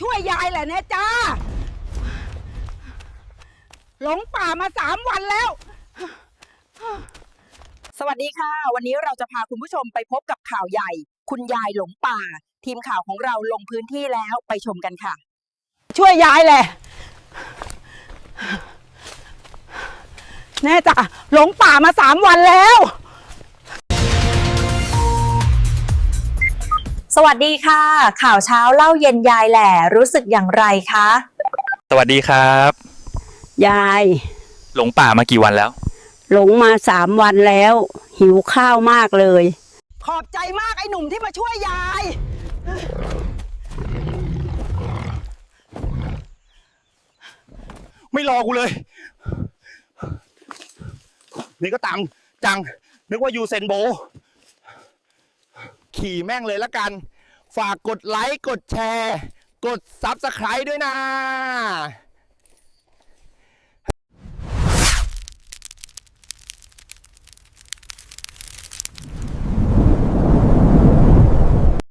ช่วยยายแหละเนี่ยจ้า หลงป่ามาสามวันแล้ว สวัสดีค่ะ วันนี้เราจะพาคุณผู้ชมไปพบกับข่าวใหญ่ คุณยายหลงป่า ทีมข่าวของเราลงพื้นที่แล้วไปชมกันค่ะ ช่วยยายแหละแน่จ้ะหลงป่ามาสามวันแล้ว สวัสดีค่ะ ข่าวเช้าเล่าเย็นยายแหล่รู้สึกอย่างไรคะ สวัสดีครับ ยายหลงป่ามากี่วันแล้ว หลงมาสามวันแล้ว หิวข้าวมากเลย ขอบใจมากไอ้หนุ่มที่มาช่วยยาย ไม่รอกูเลย นี่ก็ตังจัง นึกว่ายูเซนโบ ขี่แม่งเลยละกัน ฝากกดไลค์ กดแชร์ กดซับสไคร b e ด้วยนะ